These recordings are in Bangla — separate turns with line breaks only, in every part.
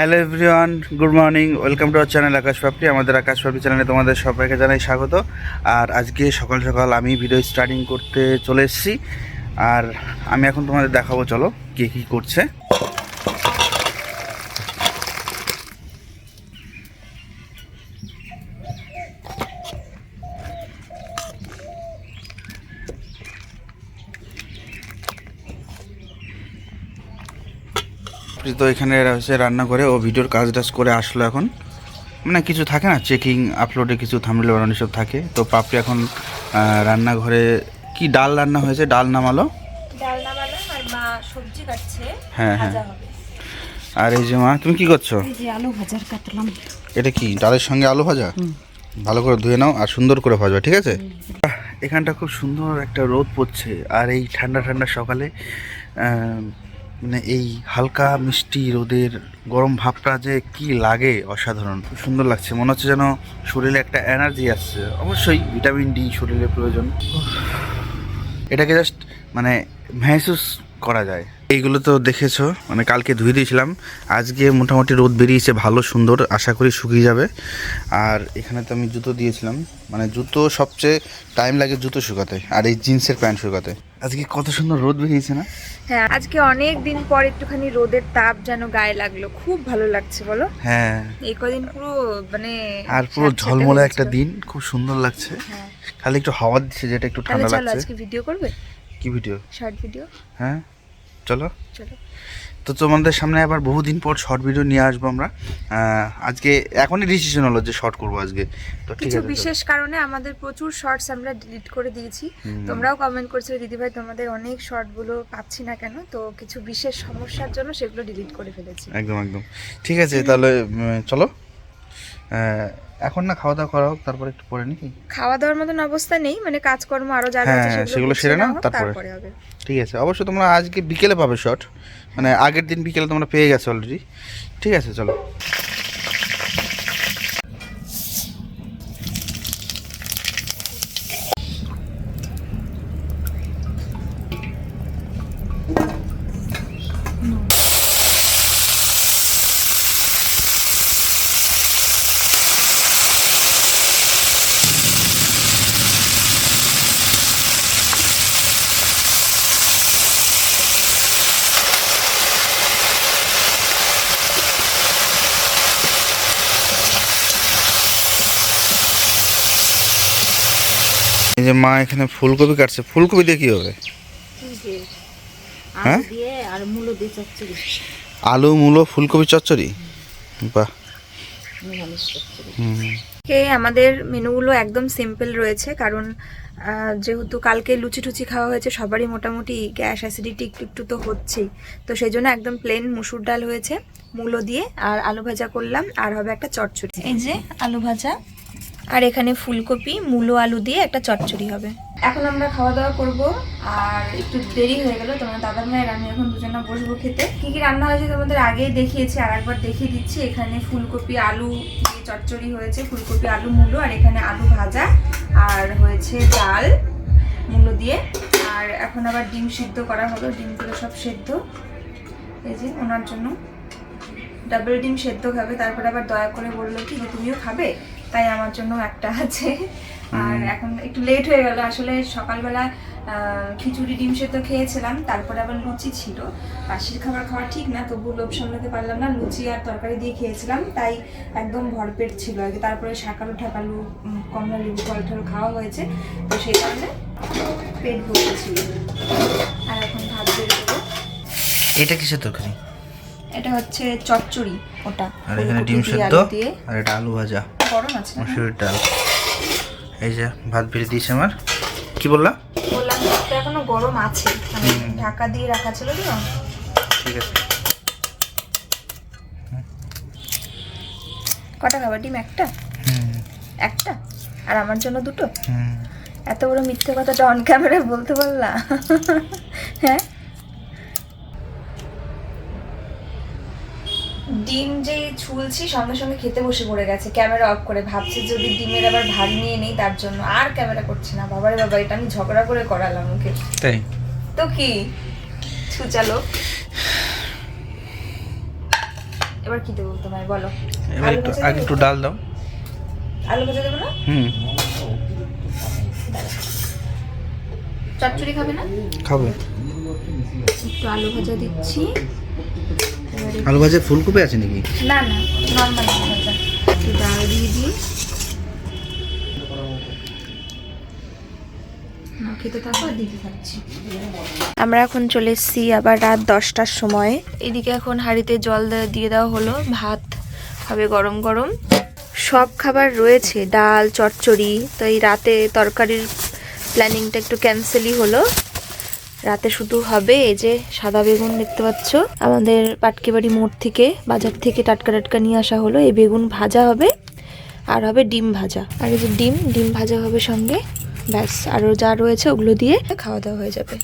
Hello everyone, good morning, welcome to our channel Akash Papri আমাদের আকাশ পাপড়ি চ্যানেলে তোমাদের সবাইকে জানাই স্বাগত। আর আজকে সকাল সকাল আমি ভিডিও স্টার্টিং করতে চলে এসেছি। আর আমি এখন তোমাদের দেখাবো, চলো, কে কী করছে। তো এখানে হচ্ছে রান্না করে ও ভিডিওর কাজ টাজ করে আসলো এখন। মানে কিছু থাকে না চেকিং আপলোডে কিছু থামলে বানানো সব থাকে। তো পাপড়ি এখন রান্নাঘরে কি ডাল রান্না হয়েছে? ডাল নামালো?
ডাল নামালাম আর মা সবজি কাটছে
হ্যাঁ, হ্যাঁ। আর এই যে মা তুমি কি করছ?
আলু ভাজার কাটলাম।
এটা কি ডালের সঙ্গে আলু ভাজা? ভালো করে ধুয়ে নাও আর সুন্দর করে ভাজবা ঠিক আছে? এখানটা খুব সুন্দর একটা রোদ পড়ছে। আর এই ঠান্ডা ঠান্ডা সকালে আহ, মানে এই হালকা মিষ্টি রোদের গরম ভাবটা যে কি লাগে অসাধারণ। সুন্দর লাগছে। মনে হচ্ছে যেন শরীরে একটা এনার্জি আসছে। অবশ্যই ভিটামিন ডি শরীরে প্রয়োজন। এটাকে জাস্ট মানে মেহসুস করা যায়। এইগুলো তো দেখেছ মানে কালকে ধুয়ে দিয়েছিলাম। আজকে মোটামুটি রোদ বেরিয়েছে ভালো, সুন্দর, আশা করি শুকিয়ে যাবে। আর এখানে তো আমি জুতো দিয়েছিলাম। মানে জুতো সবচেয়ে টাইম লাগে জুতো শুকাতে, আর এই জিন্সের প্যান্ট শুকাতে। আজকে কত সুন্দর রোদ বেরিয়েছে না?
হ্যাঁ আজকে অনেক দিন পর একটুখানি রোদের তাপ যেন গায়ে লাগল। খুব ভালো লাগছে বলো?
হ্যাঁ।
এই কদিন পুরো মানে
আর পুরো ঝলমলে একটা দিন খুব সুন্দর লাগছে।
হ্যাঁ।
খালি একটু হাওয়া দিচ্ছে যেটা একটু ঠান্ডা লাগছে।
আজকে ভিডিও করবে?
কি ভিডিও
শর্ট ভিডিও
হ্যাঁ। চলো।
চলো।
তো তোমাদের সামনে আবার বহুদিন পর শর্ট ভিডিও নিয়ে আসব আমরা। আজকে এখনই ডিসিশন হলো যে শর্ট করব আজকে। তো
কিছু বিশেষ কারণে আমাদের প্রচুর শর্টস আমরা ডিলিট করে দিয়েছি। তোমরাও কমেন্ট করছ দিদিভাই তোমাদের অনেক শর্টগুলো পাচ্ছি না কেন? তো কিছু বিশেষ সমস্যার জন্য সেগুলো ডিলিট করে ফেলেছি।
একদম একদম। ঠিক আছে তাহলে চলো। এখন না খাওয়া দাওয়া করা হোক তারপরে একটু পরে নাকি?
খাওয়া দাওয়ার মতন অবস্থা নেই মানে কাজকর্ম আরও যা আছে
হ্যাঁ, সেগুলো সেরে নাও, তারপরে।
তারপরে হবে।
ঠিক আছে অবশ্য তোমরা আজকে বিকেলে পাবে শর্ট মানে আগের দিন বিকেলে তোমরা পেয়ে গেছো অলরেডি ঠিক আছে চলো। এই যে মা এখানে ফুলকপি কাটছে। ফুলকপি দিয়ে কি হবে? হ্যাঁ? আলু মূলো ফুলকপি চচ্চড়ি? বাহ।
কে আমাদের মেনুগুলো একদম সিম্পল রয়েছে কারণ যেহেতু কালকে লুচি টুচি খাওয়া হয়েছে সবারই মোটামুটি গ্যাস অ্যাসিডিটি একটু একটু তো হচ্ছেই। তো সেই জন্য একদম প্লেন মুসুর ডাল হয়েছে মূলো দিয়ে আর আলু ভাজা করলাম আর হবে একটা চটচড়ি এই যে আলু ভাজা আর এখানে ফুলকপি, মূলো আলু দিয়ে একটা চটচড়ি হবে। এখন আমরা খাওয়া দাওয়া করব, আর একটু দেরি হয়ে গেল, তোমার দাদা ভাইয়ের আমি এখন দুজনে বসবো খেতে। কি কি রান্না হয়েছে তোমাদের আগেই দেখিয়েছি, আর একবার দেখিয়ে দিচ্ছি। এখানে ফুলকপি, আলু দিয়ে চচ্চড়ি হয়েছে, ফুলকপি, আলু, মূলো, আর এখানে আলু ভাজা। আর হয়েছে ডাল, মূলো দিয়ে। আর এখন আবার ডিম সিদ্ধ করা হলো ডিমগুলো সব সেদ্ধ। এই যে ওনার জন্য ডাবল ডিম সেদ্ধ খাবে, তারপরে আবার দয়া করে বলল কি যে তুমিও খাবে? তাই আমার জন্য একটা আছে। আর এখন একটু লেট হয়ে গেল। আসলে সকালবেলা খিচুড়ি ডিম সেদ্ধ খেয়েছিলাম। তারপরে আবার লুচি ছিল। বাসির খাবার খাওয়া ঠিক না তবু লোভ সামলাতে পারলাম না। লুচি আর তরকারি দিয়ে খেয়েছিলাম। তাই একদম ভরপেট ছিল আর কি। তারপরে শাকালু ঠাকালু কমলা লেবু ফল টল খাওয়া হয়েছে। তো সেই কারণে পেট ভর্তি ছিল। আর এখন ভাত বের দেবো
এটা কিসের তরকারি?
এটা হচ্ছে চচ্চড়ি। ওটা।
আর এখানে ডিম
দিয়ে
সেদ্ধ আর এটা আলু ভাজা।
গরম আছে?
মসুরির ডাল। এই যে ভাত বেড়ে দিয়েছে আমার। কি বললা?
বললাম ভাতটা এখনও গরম আছে। মানে ঢাকা দিয়ে রাখা ছিল তো।
ঠিক আছে।
কটা খাবার ডিম একটা? একটা? আর আমার জন্য দুটো? এত বড় মিথ্যে কথাটা অন ক্যামেরায় বলতে পারলা? হ্যাঁ? ডিম যে ছুলছি সঙ্গে সঙ্গে খেতে বসে পড়ে গেছে ক্যামেরা অফ করে ভাবছে যদি ডিমের আবার ভাগ নিয়ে নেই তার জন্য আর ক্যামেরা করছে না। বাবারে বাবা এটা আমি ঝগড়া করে করালাম ওকে।
তাই?
তো কি? ছুচালো এবার কি দেবো তোমায়? বলো।
এবার একটু আগে একটু ডাল দাও।
আলু ভাজা দেবো না?
হুম।
চচ্চড়ি খাবে না?
খাব।
একটু আলু ভাজা দিচ্ছি।
আলু ভাজে ফুলকপি আছে নাকি?
না না নর্মাল ভাজা ডাল দিয়ে দিই। আমরা এখন চলে এসেছি আবার রাত দশটার সময়। এদিকে এখন হাঁড়িতে জল দিয়ে দেওয়া হলো ভাত হবে গরম গরম। সব খাবার রয়েছে ডাল চচ্চড়ি। তো এই রাতে তরকারির প্ল্যানিংটা একটু ক্যান্সেলই হলো। রাতে শুধু হবে এই যে সাদা বেগুন দেখতে পাচ্ছ। আমাদের পাটকেবাড়ি মোড় থেকে বাজার থেকে টাটকা টাটকা নিয়ে আসা হলো। এই বেগুন ভাজা হবে আর হবে ডিম ভাজা। আর এই যে ডিম ডিম ভাজা হবে সঙ্গে। ব্যাস আরও যা রয়েছে ওগুলো দিয়ে খাওয়া দাওয়া হয়ে যাবে।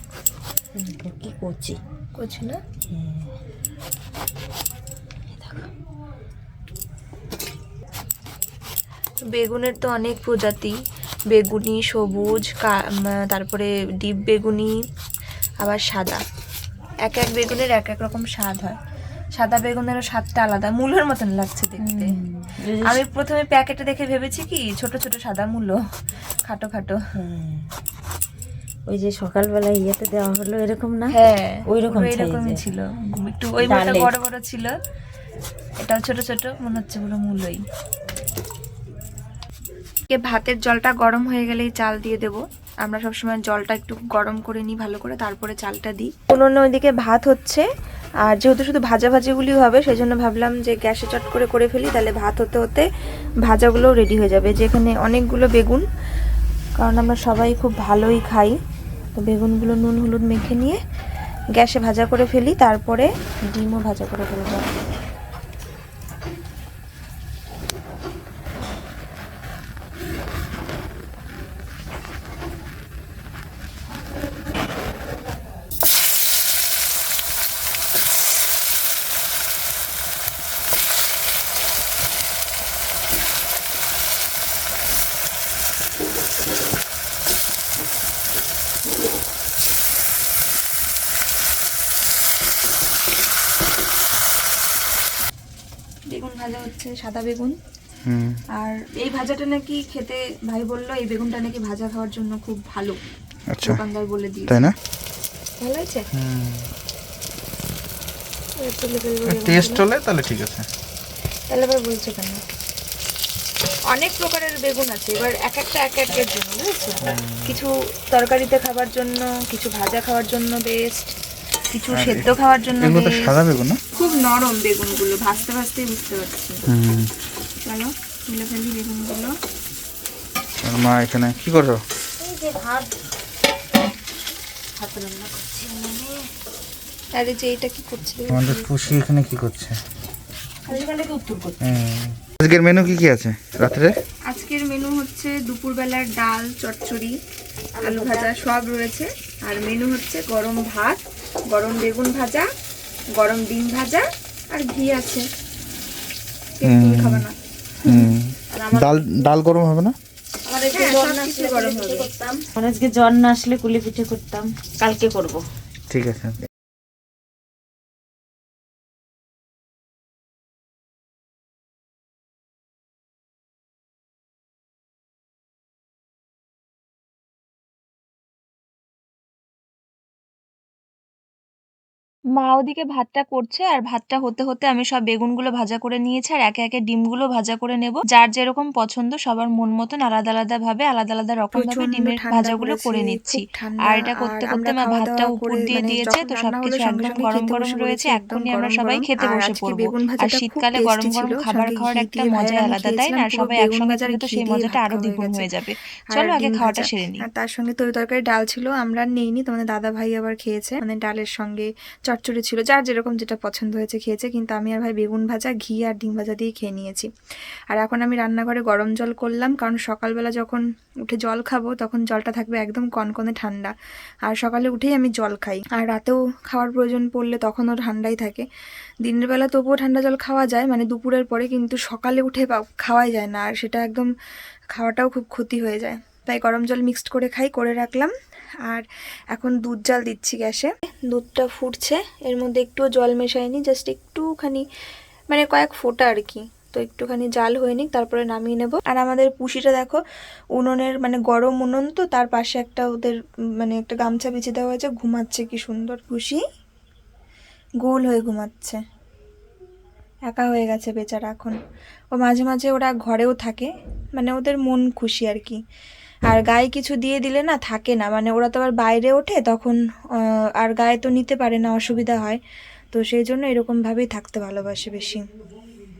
কি করছি
করছি না? বেগুনের তো অনেক প্রজাতি। বেগুনি সবুজ তারপরে ডিপ বেগুনি আবার সাদা। এক এক বেগুনের এক এক রকম স্বাদ হয়। সাদা বেগুনেরও স্বাদটা আলাদা মূলোর মতন লাগছে দেখতে। আমি প্রথমে প্যাকেটে দেখে ভেবেছি কি ছোট ছোট সাদা মূলো খাটো খাটো।
ওই যে সকালবেলা ইয়েতে দেওয়া হলো এরকম না?
হ্যাঁ
ওইরকম
পুরো এরকমই ছিল। একটু ওই মতো বড় বড় ছিল এটাও ছোট ছোট মনে হচ্ছে পুরো মূলই। কে ভাতের জলটা গরম হয়ে গেলেই চাল দিয়ে দেব। আমরা সবসময় জলটা একটু গরম করে নিই ভালো করে, তারপরে চালটা দিই। অন্য ওইদিকে ভাত হচ্ছে, আর যেহেতু শুধু ভাজা ভাজিগুলি হবে সেই জন্য ভাবলাম যে গ্যাসে চট করে করে ফেলি, তাহলে ভাত হতে হতে ভাজাগুলো রেডি হয়ে যাবে, যেখানে অনেকগুলো বেগুন, কারণ আমরা সবাই খুব ভালোই খাই। তো বেগুনগুলো নুন হলুদ মেখে নিয়ে গ্যাসে ভাজা করে ফেলি, তারপরে ডিমও ভাজা করে ফেলব বেগুন ভাজা হচ্ছে সাদা বেগুন। আর এই ভাজাটা নাকি খেতে ভাই বলল এই বেগুনটা নাকি ভাজা খাওয়ার জন্য খুব ভালো।
আচ্ছা।
দোকানদার বলে দিয়ে
তাই না?
ভালো ফেলব
টেস্ট হলে তাহলে ঠিক আছে।
তাহলে আবার বলছো কেন? অনেক প্রকারের বেগুন আছে এবার এক একটা এক একের জন্য বুঝেছ? কিছু তরকারিতে খাবার জন্য কিছু ভাজা খাওয়ার জন্য বেস্ট কিছু সেদ্ধ খাওয়ার জন্য
এগুলো তো সাদা বেগুন না?
খুব নরম বেগুনগুলো ভাজতে ভাজতেই বুঝতে পারছি।
হুম।
চলো তুলে ফেলি বেগুনগুলো।
আর মা এখানে কি করো
এই যে ভাত। ভাত রান্না করছি
আরে যে এটা কি করছিল
আমাদের পুষি এখানে কি করছে?
করছি।
আজকের মেনু কি কি আছে রাত্রে?
আজকের মেনু হচ্ছে দুপুরবেলার ডাল চচ্চড়ি আলু ভাজা সব রয়েছে। আর মেনু হচ্ছে গরম ভাত গরম বেগুন ভাজা গরম ডিম ভাজা আর ঘি আছে। খাবে না।
ডাল ডাল গরম হবে না?
আমার একটু
হ্যাঁ,
আজকে জ্বর না আসলে কুলি পিঠে করতাম। কালকে করব।
ঠিক আছে।
মা ওদিকে ভাতটা করছে আর ভাতটা হতে হতে আমি সব বেগুনগুলো ভাজা করে নিয়েছি আর একে একে ডিমগুলো ভাজা করে নেব। যার যেরকম পছন্দ সবার মন মতন আলাদা আলাদা ভাবে আলাদা আলাদা রকম ভাবে ডিমের ভাজাগুলো করে নিচ্ছি। আর এটা করতে করতে মা ভাতটা উপর দিয়ে
মানে
দিয়েছে তো সবকিছু একদম গরম গরম রয়েছে এক্ষুনি আমরা সবাই খেতে বসে পড়ব। আর শীতকালে গরম গরম খাবার খাওয়ার একটা
ভাজা
আলাদা তাই না? সবাই একসঙ্গে থাকলে তো সেই মজাটা
আরও
দ্বিগুণ
হয়ে
যাবে। চলো আগে খাওয়াটা সেরে নিই
আর তার সঙ্গে তরি তরকারি ডাল ছিল আমরা নেইনি তোমাদের দাদা ভাই আবার খেয়েছে। মানে ডালের সঙ্গে চচ্চড়ি ছিল, যার যেরকম যেটা পছন্দ হয়েছে খেয়েছে, কিন্তু আমি আর ভাই বেগুন ভাজা, ঘি আর ডিম ভাজা দিয়ে খেয়ে নিয়েছি। আর এখন আমি রান্নাঘরে গরম জল করলাম, কারণ সকালবেলা যখন উঠে জল খাব, তখন জলটা থাকবে একদম কনকনে ঠান্ডা। আর সকালে উঠেই আমি জল খাই। আর রাতেও খাওয়ার প্রয়োজন পড়লে তখনও ঠান্ডাই থাকে। দিনের বেলা তবুও ঠান্ডা জল খাওয়া যায় মানে দুপুরের পরে কিন্তু সকালে উঠে খাওয়াই যায় না, আর সেটা একদম খাওয়াটাও খুব ক্ষতি হয়ে যায়। তাই গরম জল মিক্সড করে খাই, করে রাখলাম। আর এখন দুধ জাল দিচ্ছি গ্যাসে। দুধটা ফুটছে, এর মধ্যে একটুও জল মেশাইনি জাস্ট একটুখানি
মানে কয়েক ফোটা আর কি। তো একটুখানি জাল হয়ে নিক, তারপরে নামিয়ে নেব। আর আমাদের পুষিটা দেখো, উনুনের মানে গরম উনুন তো, তার পাশে একটা ওদের মানে একটা গামছা বিছিয়ে দেওয়া হয়েছে ঘুমাচ্ছে কি সুন্দর। পুষি, গোল হয়ে ঘুমাচ্ছে। একা হয়ে গেছে বেচারা এখন। ও মাঝে মাঝে ওরা ঘরেও থাকে মানে ওদের মন খুশি আর কি। আর গায়ে কিছু দিয়ে দিলে না থাকে না। মানে ওরা তো আবার বাইরে ওঠে, তখন আর গায়ে তো নিতে পারে না, অসুবিধা হয়। তো সেই জন্য এরকমভাবেই থাকতে ভালোবাসে বেশি।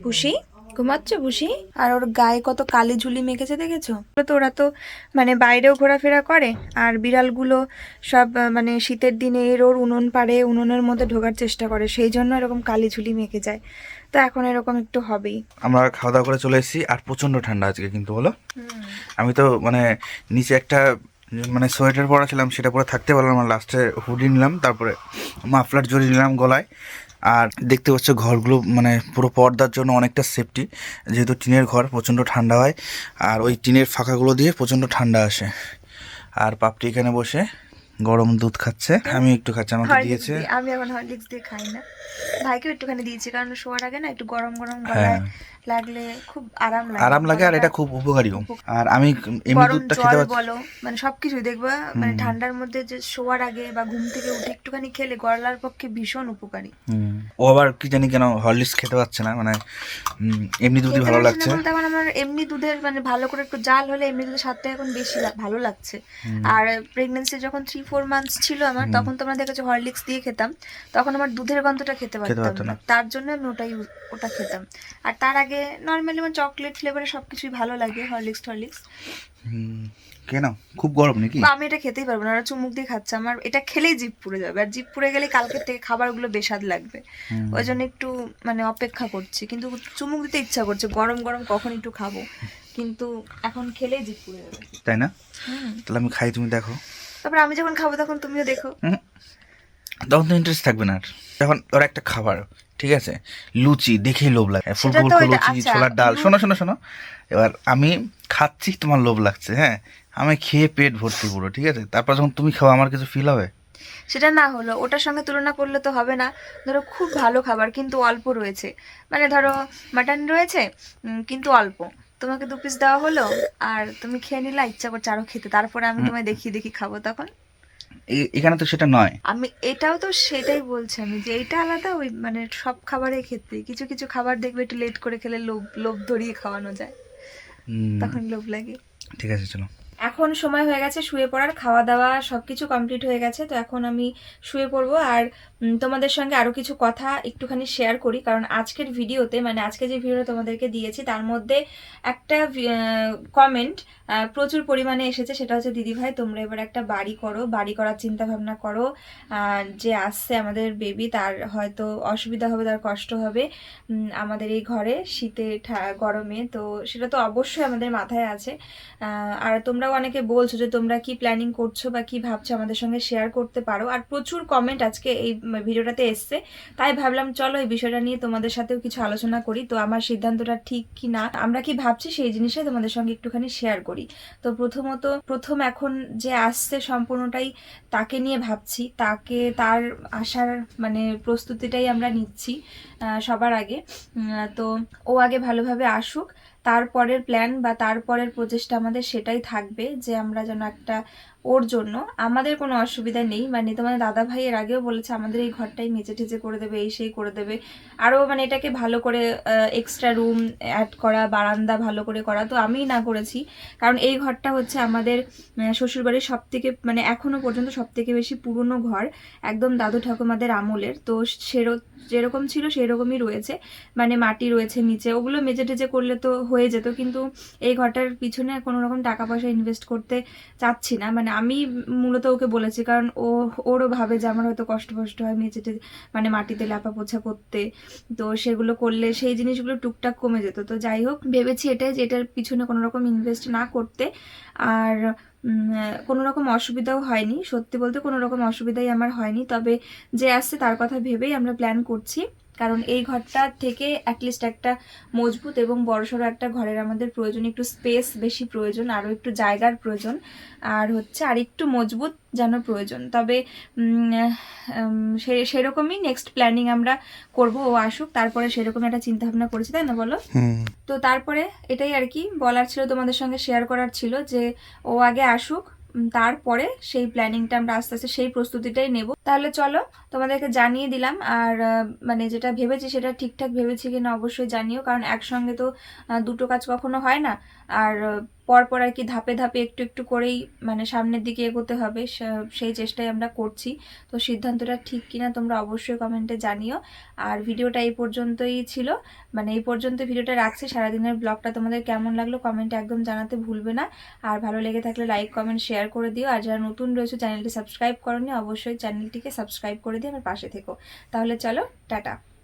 পুষি ঘুমাচ্ছ পুষি আর ওর গায়ে কত কালি ঝুলি মেখেছে দেখেছ? তো ওরা তো মানে বাইরেও ঘোরাফেরা করে, আর বিড়ালগুলো সব মানে শীতের দিনে এর ওর উনুন পাড়ে, উনুনের মধ্যে ঢোকার চেষ্টা করে, সেই জন্য এরকম কালি ঝুলি মেখে যায়। তো এখন এরকম একটু হবেই।
আমরা খাওয়া দাওয়া করে চলে এসেছি আর প্রচণ্ড ঠান্ডা আজকে কিন্তু বলো। আমি তো মানে নিচে একটা মানে সোয়েটার পরা ছিলাম সেটা পরে থাকতে পারলাম না। লাস্টে হুডি নিলাম তারপরে মাফলার জড়িয়ে নিলাম গলায়। আর দেখতে পাচ্ছ ঘরগুলো মানে পুরো পর্দার জন্য অনেকটা সেফটি যেহেতু টিনের ঘর প্রচণ্ড ঠান্ডা হয়। আর ওই টিনের ফাঁকাগুলো দিয়ে প্রচণ্ড ঠান্ডা আসে। আর পাপড়ি এখানে বসে গরম দুধ খাচ্ছে। আমি একটু খাচ্ছি আমাকে দিয়েছে।
আমি এখন হরলিক্স দিয়ে খাই না। ভাইকেও একটুখানি দিয়েছি কারণ শোয়ার আগে না একটু গরম গরম
হ্যাঁ।
গলায় লাগলে খুব আরাম লাগে
আরাম লাগে আর এটা খুব উপকারীও। আর আমি এমনি দুধটা খেতে
বলো মানে সবকিছু দেখবা মানে ঠান্ডার মধ্যে যে শোয়ার আগে বা ঘুম থেকে উঠে একটুখানি খেলে গলার পক্ষে ভীষণ উপকারী।
ও আবার কি জানি কেন হরলিক্স খেতে পারছে না মানে এমনি দুধই ভালো লাগছে।
আমার এমনি দুধের মানে ভালো করে একটু জাল হলে এমনি দুধের স্বাদটা এখন বেশি ভালো লাগছে। আর প্রেগনেন্সি যখন থ্রি ফোর মান্থস ছিল আমার তখন তোমরা দেখেছ হরলিক্স দিয়ে খেতাম তখন আমার দুধের গন্ধটা খেতে
পারতো
পারতাম।
না।
তার জন্য আমি ওটাই ওটা খেতাম। আর তার আগে নর্মালি আমার চকলেট ফ্লেভারে সবকিছুই ভালো লাগে হরলিক্স টরলিক্স
কেন? খুব গরম নাকি?
আমি এটা খেতেই পারব না ওরা চুমুক দিয়ে খাচ্ছে। আমার এটা খেলেই জিভ পুড়ে যাবে। আর জিভ পুড়ে গেলে কালকের থেকে খাবারগুলো বেস্বাদ লাগবে। ওই জন্য একটু মানে অপেক্ষা করছি। কিন্তু চুমুক দিতে ইচ্ছা করছে। গরম গরম কখন একটু খাব। কিন্তু এখন খেলেই জিভ পুড়ে যাবে।
তাই না? তাহলে আমি খাই তুমি দেখো।
তারপর আমি যখন খাব তখন তুমিও দেখো।
তখন তো ইন্টারেস্ট থাকবে না আর। যখন ওর একটা খাবার। ঠিক আছে? লুচি দেখেই লোভ লাগে ফুলকো লুচি ছোলার ডাল। শোনো শোনো শোনো। এবার আমি খাচ্ছি তোমার লোভ লাগছে হ্যাঁ? আমি খেয়ে পেট ভর্তি পুরো ঠিক আছে? তারপর যখন তুমি খাও আমার কিছু ফিল হবে?
সেটা না হলো ওটার সঙ্গে তুলনা করলে তো হবে না। ধরো খুব ভালো খাবার কিন্তু অল্প রয়েছে। মানে ধরো মাটন রয়েছে কিন্তু অল্প। তোমাকে দু পিস দেওয়া হলো আর তুমি খেয়ে নিলা ইচ্ছা করছে আরও খেতে। তারপরে আমি তোমায় দেখিয়ে দেখি খাব তখন।
এখানে তো সেটা নয়।
আমি এটাও তো সেটাই বলছি আমি যে এটা আলাদা ওই মানে সব খাবারের ক্ষেত্রে কিছু কিছু খাবার দেখবে একটু লেট করে খেলে লোভ লোভ ধরিয়ে খাওয়ানো যায়। তখন লোভ লাগে।
ঠিক আছে চলো।
এখন সময় হয়ে গেছে শুয়ে পড়ার খাওয়া দাওয়া সবকিছু কমপ্লিট হয়ে গেছে তো এখন আমি শুয়ে পড়ব। আর তোমাদের সঙ্গে আরও কিছু কথা একটুখানি শেয়ার করি, কারণ আজকের ভিডিওতে মানে আজকে যে ভিডিওটা তোমাদেরকে দিয়েছি, তার মধ্যে একটা কমেন্ট প্রচুর পরিমাণে এসেছে, সেটা হচ্ছে, দিদি ভাই, তোমরা এবার একটা বাড়ি করো, বাড়ি করার চিন্তা ভাবনা করো যে আসছে আমাদের বেবি তার হয়তো অসুবিধা হবে, তার কষ্ট হবে আমাদের এই ঘরে, শীতে গরমে তো সেটা তো অবশ্যই আমাদের মাথায় আছে। আর তোমরাও অনেকে বলছো যে, তোমরা কি প্ল্যানিং করছ বা কি ভাবছ আমাদের সঙ্গে শেয়ার করতে পারো? আর প্রচুর কমেন্ট আজকে এই ভিডিওটাতে এসছে। তাই ভাবলাম, চলো এই বিষয়টা নিয়ে তোমাদের সাথেও কিছু আলোচনা করি। তো আমার সিদ্ধান্তটা ঠিক কি না, আমরা কি ভাবছি সেই জিনিসটাই তোমাদের সঙ্গে একটুখানি শেয়ার করি। তো প্রথমত, প্রথম এখন যে আসছে সম্পূর্ণটাই তাকে নিয়ে ভাবছি। তাকে, তার আসার মানে প্রস্তুতিটাই আমরা নিচ্ছি সবার আগে। তো ও আগে ভালোভাবে আসুক, তারপরের প্ল্যান বা তারপরের প্রচেষ্টা আমাদের সেটাই থাকবে যে আমরা যেন একটা ওর জন্য আমাদের কোনো অসুবিধা নেই। মানে তোমাদের দাদা ভাই এর আগেও বলেছে, আমাদের এই ঘরটাই মেচে টেচে করে দেবে, এই সেই করে দেবে। আরও মানে এটাকে ভালো করে এক্সট্রা রুম অ্যাড করা, বারান্দা ভালো করে করা তো আমিই না করেছি। কারণ এই ঘরটা হচ্ছে আমাদের শ্বশুরবাড়ির সব থেকে মানে এখনও পর্যন্ত সব থেকে বেশি পুরনো ঘর, একদম দাদু ঠাকুমাদের আমলের। তো সেরো, যেরকম ছিল সেরকমই রয়েছে। মানে মাটি রয়েছে নিচে, ওগুলো মেজে টেজে করলে তো হয়ে যেত। কিন্তু এই ঘরটার পিছনে কোনো রকম টাকা পয়সা ইনভেস্ট করতে চাচ্ছি না। মানে আমি মূলত ওকে বলেছি, কারণ ও, ওরও ভাবে যে আমার হয়তো কষ্ট ফষ্ট হয় মেঝে টেজে মানে মাটিতে লাপা পোছা করতে। তো সেগুলো করলে সেই জিনিসগুলো টুকটাক কমে যেত। তো যাই হোক, ভেবেছি এটাই যে এটার পিছনে কোনো রকম ইনভেস্ট না করতে। আর কোনো রকম অসুবিধাও হয়নি। সত্যি বলতে কোনো রকম অসুবিধাই আমার হয়নি। তবে যে আসছে তার কথা ভেবেই আমরা প্ল্যান করছি। কারণ এই ঘরটা থেকে অ্যাটলিস্ট একটা মজবুত এবং বড়সড় একটা ঘরের আমাদের প্রয়োজন একটু স্পেস বেশি প্রয়োজন আরও একটু জায়গার প্রয়োজন আর হচ্ছে আর একটু মজবুত যেন প্রয়োজন। তবে সে সেরকমই নেক্সট প্ল্যানিং আমরা করব ও আসুক তারপরে সেরকম একটা চিন্তা ভাবনা করেছি তাই না বলো? তো তারপরে এটাই আর কি বলার ছিল তোমাদের সঙ্গে শেয়ার করার ছিল যে ও আগে আসুক তারপরে সেই প্ল্যানিংটা আমরা আস্তে আস্তে সেই প্রস্তুতিটাই নেব। তাহলে চলো, তোমাদেরকে জানিয়ে দিলাম, আর মানে যেটা ভেবেছি সেটা ঠিকঠাক ভেবেছি কিনা অবশ্যই জানিও, কারণ একসঙ্গে তো দুটো কাজ কখনো হয় না। আর পরপর আর কি ধাপে ধাপে একটু একটু করেই মানে সামনের দিকে এগোতে হবে সেই চেষ্টাই আমরা করছি। তো সিদ্ধান্তটা ঠিক কিনা তোমরা অবশ্যই কমেন্টে জানিও। আর ভিডিওটা এই পর্যন্তই ছিল। মানে এই পর্যন্ত ভিডিওটা রাখছি। সারাদিনের ব্লগটা তোমাদের কেমন লাগল কমেন্টে একদম জানাতে ভুলবে না। আর ভালো লেগে থাকলে লাইক কমেন্ট শেয়ার করে দিও। আর যারা নতুন রয়েছে চ্যানেলটি সাবস্ক্রাইব করনি, অবশ্যই চ্যানেলটিকে সাবস্ক্রাইব করে দিয়ে আমার পাশে থেকো। তাহলে চলো, টাটা।